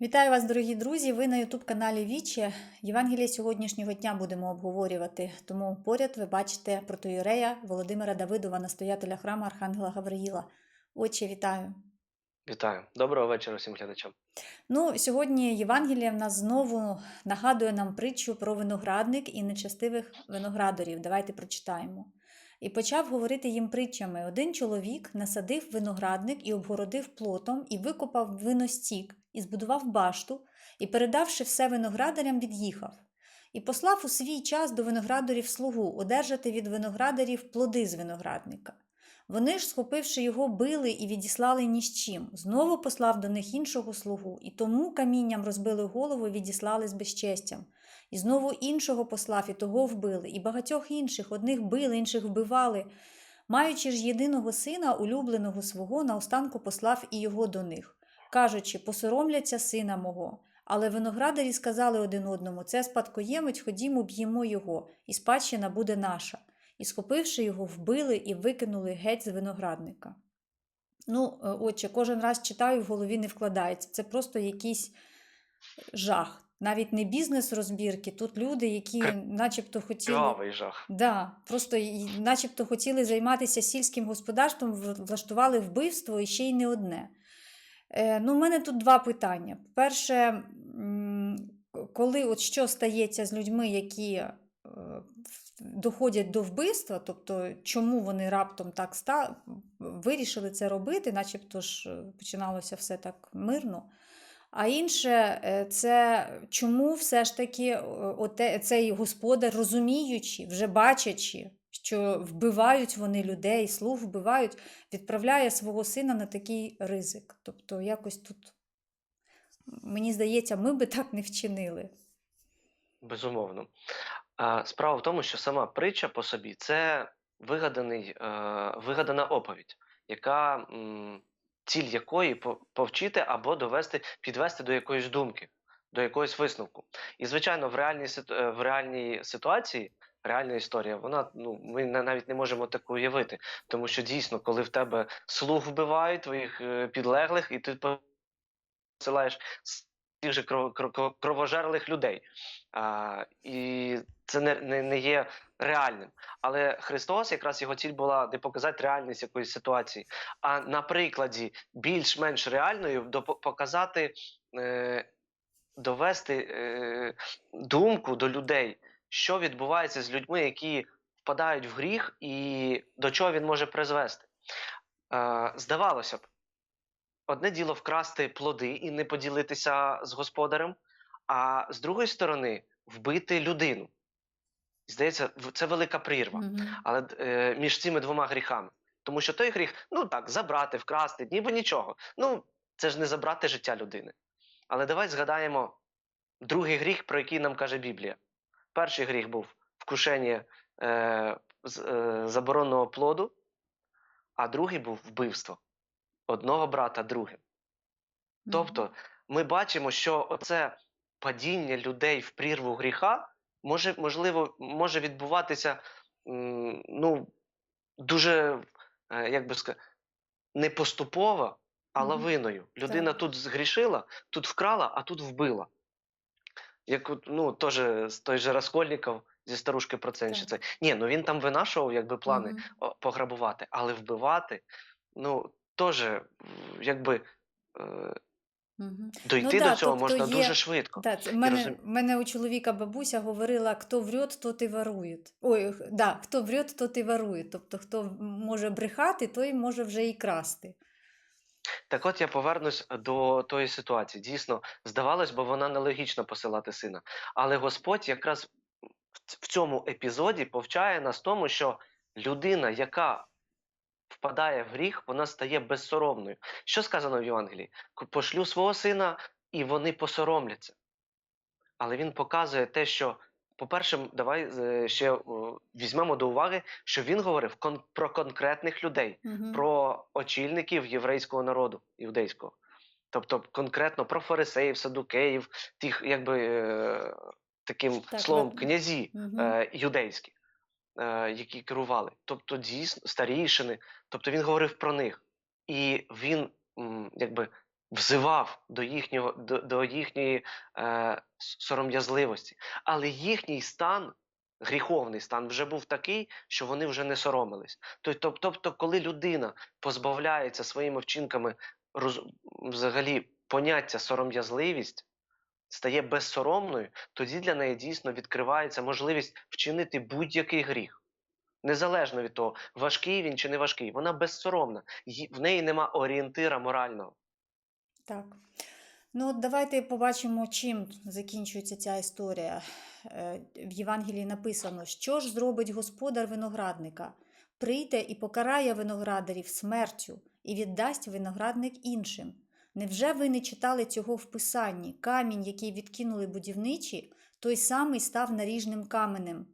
Вітаю вас, дорогі друзі! Ви на Ютуб-каналі Вічі. Євангеліє сьогоднішнього дня будемо обговорювати. Тому поряд ви бачите протоюрея Володимира Давидова, настоятеля храму Архангела Гавриїла. Отче, вітаю! Вітаю. Доброго вечора всім глядачам. Ну, сьогодні Євангеліє в нас знову нагадує нам притчу про виноградник і нечестивих виноградарів. Давайте прочитаємо. І почав говорити їм притчами: один чоловік насадив виноградник і обгородив плотом, і викопав виностік, і збудував башту, і, передавши все виноградарям, від'їхав. І послав у свій час до виноградарів слугу одержати від виноградарів плоди з виноградника. Вони ж, схопивши його, били і відіслали ні з чим. Знову послав до них іншого слугу, і тому камінням розбили голову і відіслали з безчестям. І знову іншого послав, і того вбили, і багатьох інших, одних били, інших вбивали. Маючи ж єдиного сина, улюбленого свого, наостанку послав і його до них, кажучи, посоромляться сина мого. Але виноградарі сказали один одному: це спадкоємець, ходімо, б'ємо його, і спадщина буде наша. І, схопивши його, вбили і викинули геть з виноградника. Ну, е, отче, кожен раз читаю, в голові не вкладається. Це просто якийсь жах. Навіть не бізнес-розбірки, тут люди, які начебто хотіли. Кривавий жах. Да, просто начебто хотіли займатися сільським господарством, влаштували вбивство і ще й не одне. Е, ну, у мене тут два питання. Перше, коли от що стається з людьми, які е, доходять до вбивства, тобто чому вони раптом так ста... вирішили це робити, начебто ж е, починалося все так мирно. А інше, це чому все ж таки оте, цей господар, розуміючи, вже бачачи, що вбивають вони людей, слуг вбивають, відправляє свого сина на такий ризик. Тобто, якось тут, мені здається, ми би так не вчинили. Безумовно. Справа в тому, що сама притча по собі це вигаданий, е, вигадана оповідь, яка, ціль якої повчити або довести, підвести до якоїсь думки, до якогось висновку. І, звичайно, в реальній, в реальній ситуації, реальна історія, вона, ну, ми на- навіть не можемо таку уявити. Тому що дійсно, коли в тебе слуг вбивають, твоїх е, підлеглих, і ти посилаєш тих же кров- кров- кровожерлих людей. А, і це не, не, не є реальним. Але Христос, якраз його ціль була не показати реальність якоїсь ситуації, а на прикладі більш-менш реальної допо- показати, е, довести е, думку до людей, що відбувається з людьми, які впадають в гріх, і до чого він може призвести. Е, здавалося б, одне діло вкрасти плоди і не поділитися з господарем, а з другої сторони вбити людину. Здається, це велика прірва. Мгм. Але е, між цими двома гріхами. Тому що той гріх, ну так, забрати, вкрасти, ніби нічого. Ну, це ж не забрати життя людини. Але давай згадаємо другий гріх, про який нам каже Біблія. Перший гріх був вкушення е, з- е, забороненого плоду, а другий був вбивство одного брата другим. Тобто ми бачимо, що оце падіння людей в прірву гріха може, можливо, може відбуватися м, ну, дуже, е, як би сказати, не поступово, а лавиною. Людина тут згрішила, тут вкрала, а тут вбила. Як ну, теж з той же Раскольніков зі старушки процентщиці. Ні, ну він там винашував якби плани о, пограбувати, але вбивати, ну, теж, якби. Е, Мгм. Дойти Ну да, до цього тобто можна є- дуже швидко. Да, це мене, розум- мене у чоловіка бабуся говорила, хто врет, тот і ворує. Ой, да, хто врет, тот і ворує. Тобто, хто може брехати, той може вже і красти. Так от я повернусь до тої ситуації. Дійсно, здавалось, бо вона нелогічно посилати сина. Але Господь якраз в цьому епізоді повчає нас тому, що людина, яка впадає в гріх, вона стає безсоромною. Що сказано в Євангелії? Пошлю свого сина, і вони посоромляться. Але він показує те, що, по-перше, давай е, ще візьмемо до уваги, що він говорив кон- про конкретних людей Мгм. про очільників єврейського народу іудейського. Тобто конкретно про фарисеїв, садукеїв, тих, якби е, таким Так, словом, ви- князі е, юдейські, е, які керували. Тобто, дійсно, старішини. Тобто він говорив про них. І він м, якби взивав до, їхнього, до, до їхньої е, сором'язливості. Але їхній стан, гріховний стан, вже був такий, що вони вже не соромились. Тобто, коли людина позбавляється своїми вчинками роз, взагалі поняття сором'язливість, стає безсоромною, тоді для неї дійсно відкривається можливість вчинити будь-який гріх. Незалежно від того, важкий він чи не важкий, вона безсоромна, в неї нема орієнтира морального. Так. Ну, от давайте побачимо, чим закінчується ця історія. Е, В Євангелії написано, що ж зробить господар виноградника? Прийде і покарає виноградарів смертю і віддасть виноградник іншим. Невже ви не читали цього в Писанні? Камінь, який відкинули будівничі, той самий став наріжним каменем.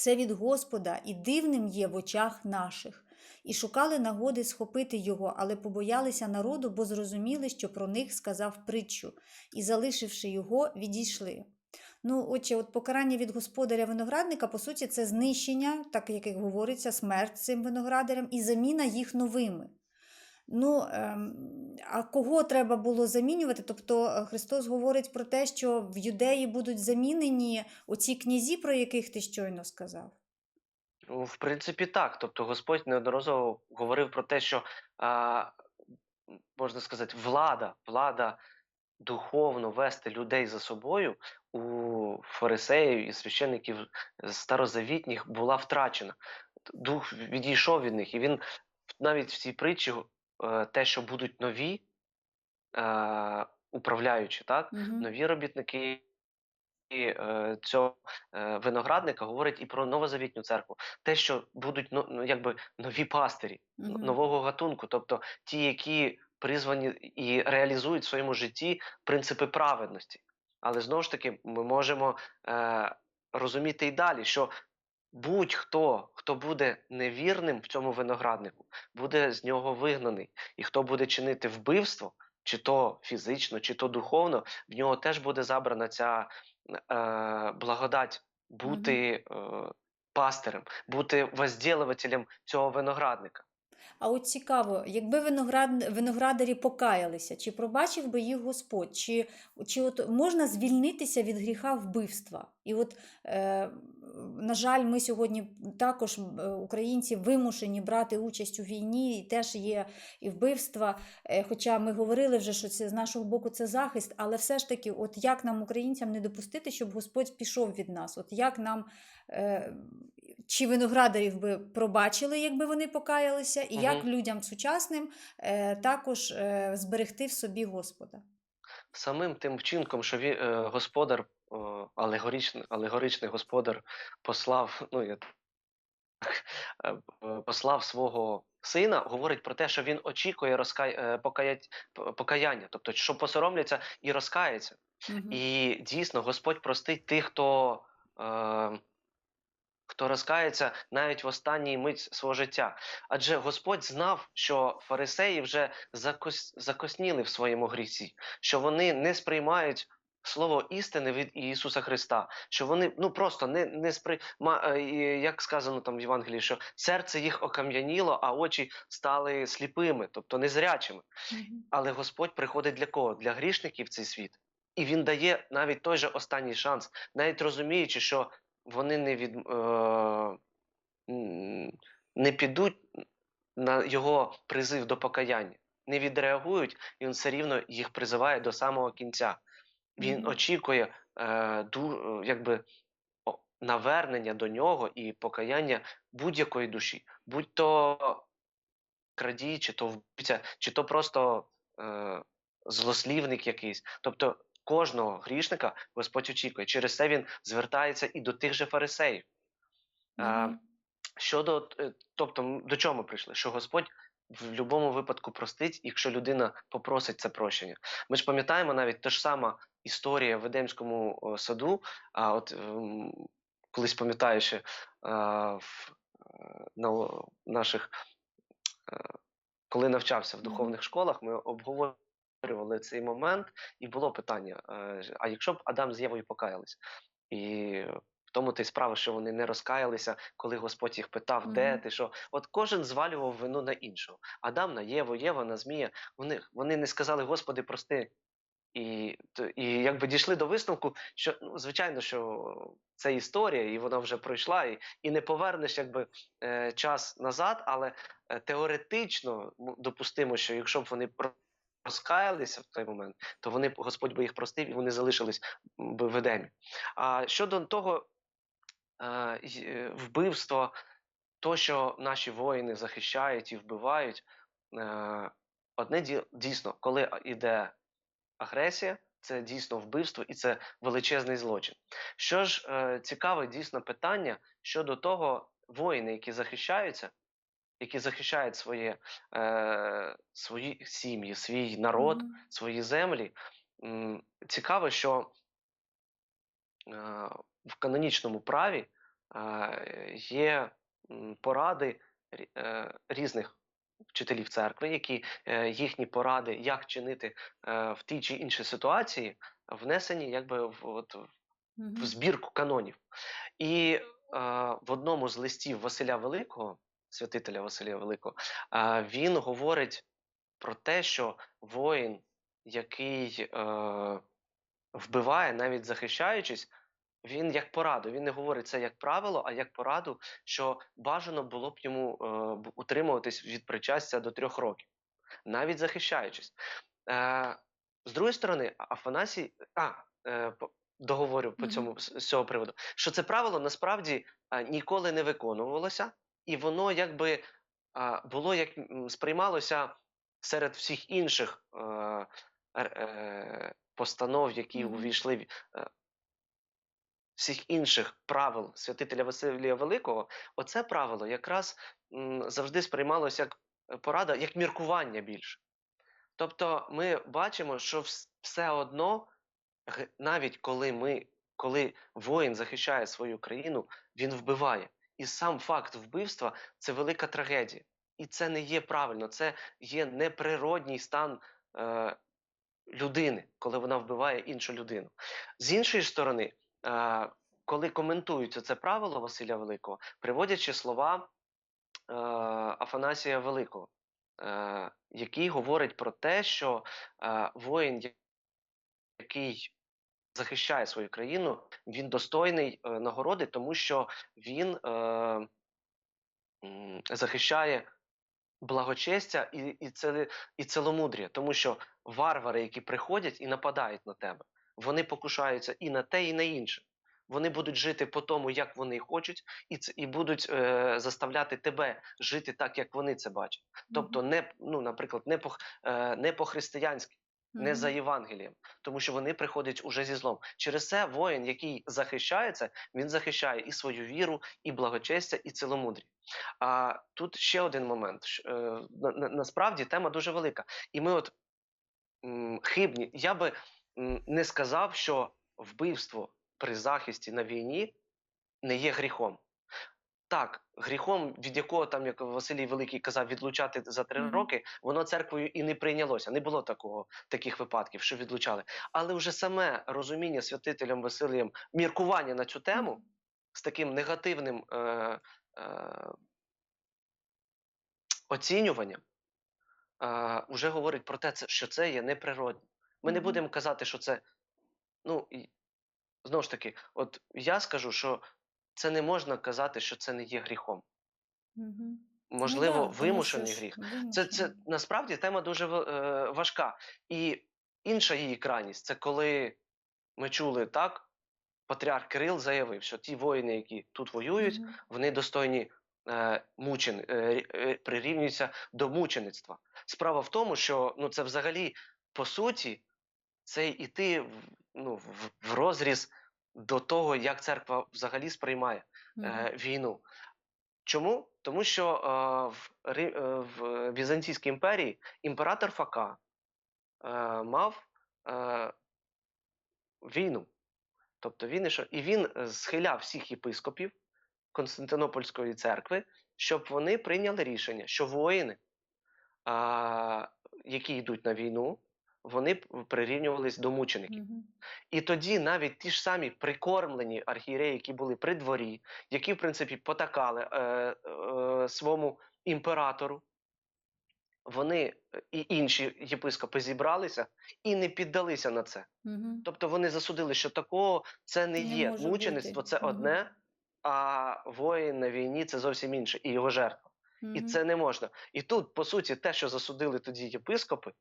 Це від Господа і дивним є в очах наших. І шукали нагоди схопити його, але побоялися народу, бо зрозуміли, що про них сказав притчу, і, залишивши його, відійшли. Ну, отже, от покарання від господаря виноградника, по суті, це знищення, так як говориться, смерть цим виноградарям і заміна їх новими. Ну, ем, а кого треба було замінювати? Тобто е, Христос говорить про те, що в юдеї будуть замінені оці князі, про яких ти щойно сказав. В принципі, так. Тобто Господь неодноразово говорив про те, що можна сказати, влада, влада духовно вести людей за собою у фарисеїв і священників старозавітніх була втрачена. Дух відійшов від них, і він навіть в цій притчі те, що будуть нові е, управляючі, так, Угу. нові робітники е, цього е, виноградника говорить і про новозавітню церкву. Те, що будуть ну, ну, якби нові пастирі Мгм. нового гатунку, тобто ті, які призвані і реалізують в своєму житті принципи праведності. Але знову ж таки, ми можемо е, розуміти і далі, що будь-хто, хто буде невірним в цьому винограднику, буде з нього вигнаний. І хто буде чинити вбивство, чи то фізично, чи то духовно, в нього теж буде забрана ця е, благодать бути е, пастирем, бути возділувателем цього виноградника. А от цікаво, якби виноград... виноградарі покаялися, чи пробачив би їх Господь, чи, чи от можна звільнитися від гріха вбивства? І от, е, на жаль, ми сьогодні також, е, українці, вимушені брати участь у війні, і теж є і вбивства. Е, хоча ми говорили вже, що це з нашого боку це захист, але все ж таки, от як нам, українцям, не допустити, щоб Господь пішов від нас? От як нам. Е, чи виноградарів би пробачили, якби вони покаялися, і як людям сучасним е, також е, зберегти в собі Господа. Самим тим вчинком, що е, господар, алегоричний, алегоричний господар послав, ну я е, е, послав свого сина, говорить про те, що він очікує розкай, е, покаять, покаяння, тобто, що посоромляться і розкається. Мгм. І дійсно Господь простить тих, хто, е, хто розкається навіть в останній мить свого життя. Адже Господь знав, що фарисеї вже закос, закосніли в своєму грісі, що вони не сприймають. Слово істини від Ісуса Христа, що вони ну просто не не сприйма, е, як сказано там в Євангелії, що серце їх окам'яніло, а очі стали сліпими, тобто незрячими. Але Господь приходить для кого? Для грішників в цей світ. І Він дає навіть той же останній шанс, навіть розуміючи, що вони не від, е, не підуть на його призив до покаяння, не відреагують, і він все рівно їх призиває до самого кінця. Він очікує е, ду, е, якби, навернення до нього і покаяння будь-якої душі, будь то крадій, чи то вбивця, чи то просто е, злослівник якийсь. Тобто кожного грішника Господь очікує. Через це він звертається і до тих же фарисеїв. Е, Мгм. щодо, е, тобто, до чого ми прийшли? Що Господь в будь-якому випадку простить, якщо людина попросить це прощення. Ми ж пам'ятаємо навіть та ж сама історія в Едемському саду. А от ем, колись пам'ятаю, ще в на наших, е, коли навчався в духовних школах, ми обговорювали цей момент, і було питання: е, а якщо б Адам з Євою покаялись? І В тому ти справа, що вони не розкаялися, коли Господь їх питав, де Мгм. ти що. От кожен звалював вину на іншого. Адам на Єву, Єва на Змія. Вони, вони не сказали, Господи, прости. І, і якби дійшли до висновку, що ну, звичайно, що це історія, і вона вже пройшла, і, і не повернеш якби е, час назад, але е, теоретично допустимо, що якщо б вони розкаялися в той момент, то вони Господь би їх простив і вони залишились би в Едемі. А щодо того е, е, то, що наші воїни захищають і вбивають, е, одне ді- дійсно, коли йде агресія, це дійсно вбивство і це величезний злочин. Що ж цікаве дійсно питання щодо того, воїни, які захищаються, які захищають своє, е, свої сім'ї, свій народ, свої землі. Цікаво, що в канонічному праві е, є поради е, різних вчителів церкви, які е, їхні поради, як чинити в тій чи іншій ситуації, внесені якби в, от, в збірку канонів. І в одному з листів Василя Великого, святителя Василія Великого, він говорить про те, що воїн, який вбиває, навіть захищаючись, він як пораду. Він не говорить це як правило, а як пораду, що бажано було б йому е, утримуватись від причастя до трьох років, навіть захищаючись. Е, з другої сторони, Афанасій, а, е, договорю по цьому з цього приводу, що це правило насправді е, ніколи не виконувалося, і воно якби а, було як сприймалося серед всіх інших е, е, постанов, які увійшли е, всіх інших правил святителя Василія Великого, оце правило якраз завжди сприймалося як е, порада, як міркування більше. Тобто ми бачимо, що все одно, навіть коли ми, коли воїн захищає свою країну, він вбиває. І сам факт вбивства це велика трагедія. І це не є правильно, це є неприродній стан е, людини, коли вона вбиває іншу людину. З іншої сторони, коли коментують це правило Василя Великого, приводячи слова е, Афанасія Великого, е, який говорить про те, що е, воїн, який захищає свою країну, він достойний е, нагороди, тому що він е, захищає благочестя і, і, це, і ціломудрія, тому що варвари, які приходять і нападають на тебе, вони покушаються і на те, і на інше. Вони будуть жити по тому, як вони хочуть, і і будуть е, заставляти тебе жити так, як вони це бачать. Тобто, не ну, наприклад, не по е, не по-християнськи, не за Євангелієм, тому що вони приходять уже зі злом. Через це воїн, який захищається, він захищає і свою віру, і благочестя, і ціломудрі. А тут ще один момент. Е, на, на, насправді тема дуже велика. І ми от м, хибні. Я би не сказав, що вбивство при захисті на війні не є гріхом. Так, гріхом, від якого там, як Василій Великий казав, відлучати за три Мгм. роки, воно церквою і не прийнялося. Не було такого таких випадків, що відлучали. Але вже саме розуміння святителем Василієм міркування на цю тему з таким негативним е, е, оцінюванням е, вже говорить про те, що це є неприродне. Ми не будемо казати, що це. Ну, знову ж таки, от я скажу, що це не можна казати, що це не є гріхом. Мгм. Можливо, Ну да, вимушений гріх. Це, це насправді тема дуже е, важка. І інша її крайність це коли ми чули так, патріарх Кирил заявив, що ті воїни, які тут воюють, Мгм. вони достойні е, мучен, е, е, прирівнюються до мучеництва. Справа в тому, що ну, це взагалі, по суті, це йти ну, в, в розріз до того, як церква взагалі сприймає е, війну. Чому? Тому що е, в, е, в Візантійській імперії імператор Фака е, мав е, війну. Тобто він ішов, і він е, схиляв всіх єпископів Константинопольської церкви, щоб вони прийняли рішення, що воїни, а, які йдуть на війну, вони прирівнювались до мучеників. Мгм. І тоді навіть ті ж самі прикормлені архієреї, які були при дворі, які, в принципі, потакали е, е, своєму імператору, вони е, і інші єпископи зібралися і не піддалися на це. Мгм. Тобто вони засудили, що такого це не, Не є. Мучеництво це Мгм. одне, а воїн на війні це зовсім інше, і його жертва. І це не можна. І тут, по суті, те, що засудили тоді єпископи,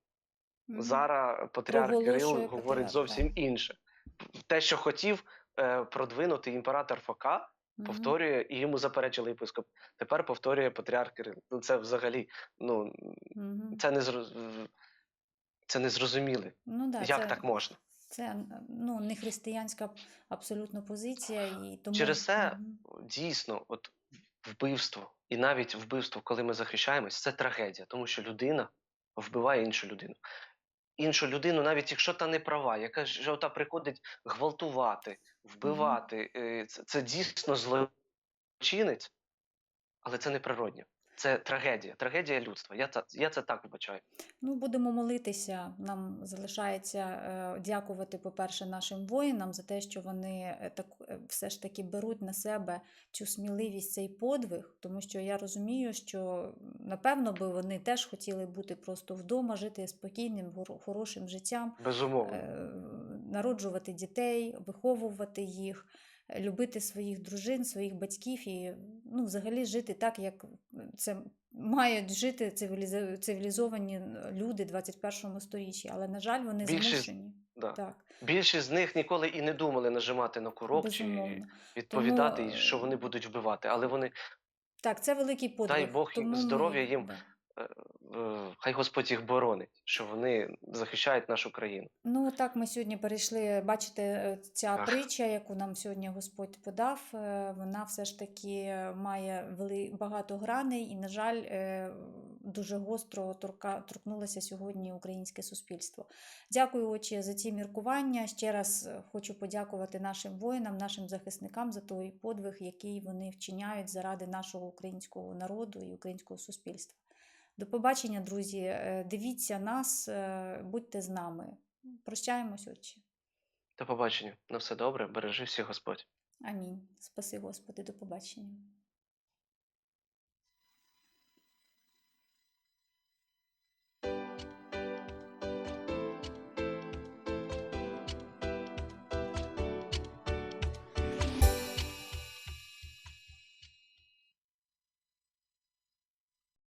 Мгм. зараз патріарх Кирил говорить патріарх, зовсім так. інше. Те, що хотів е, продвинути імператор Фока, Мгм. повторює, і йому заперечили єпископ. Тепер повторює патріарх Кирил. Ну це взагалі, ну Мгм. це не зроз... це не зрозуміли. Ну, да, Як це, так можна? Це ну, не християнська абсолютно позиція. І тому... Через це дійсно, от вбивство, і навіть вбивство, коли ми захищаємось, це трагедія, тому що людина вбиває іншу людину. Іншу людину, навіть якщо та не права, яка ж та приходить гвалтувати, вбивати, е, це, це дійсно злочинець, але це не природньо. Це трагедія, трагедія людства. Я це, я це так вбачаю. Ну, будемо молитися. Нам залишається е, дякувати, по-перше, нашим воїнам за те, що вони е, так е, все ж таки беруть на себе цю сміливість, цей подвиг, тому що я розумію, що напевно би вони теж хотіли бути просто вдома, жити спокійним, хорошим життям, Безумовно. е, народжувати дітей, виховувати їх, любити своїх дружин, своїх батьків і ну, взагалі жити так, як це мають жити цивілізо- цивілізовані люди 21 сторіччі. Але, на жаль, вони Більшість- змушені. Да. Так, Більшість з них ніколи і не думали нажимати на курок чи відповідати, Тому, що вони будуть вбивати. Але вони Так, це великий подвиг. Бог їм тому здоров'я їм. да. Хай Господь їх боронить, що вони захищають нашу країну. Ну так, ми сьогодні перейшли. Бачите, е, ця Ах. притча, яку нам сьогодні Господь подав, е, вона все ж таки має вели... багато граней і, на жаль, е, дуже гостро торкнулося сьогодні українське суспільство. Дякую, отче, за ці міркування. Ще раз хочу подякувати нашим воїнам, нашим захисникам за той подвиг, який вони вчиняють заради нашого українського народу і українського суспільства. До побачення, друзі. Е, Дивіться нас, е, будьте з нами. Прощаємось, отче. До побачення. На все добре, бережи всіх Господь. Амінь. Спаси, Господи, до побачення.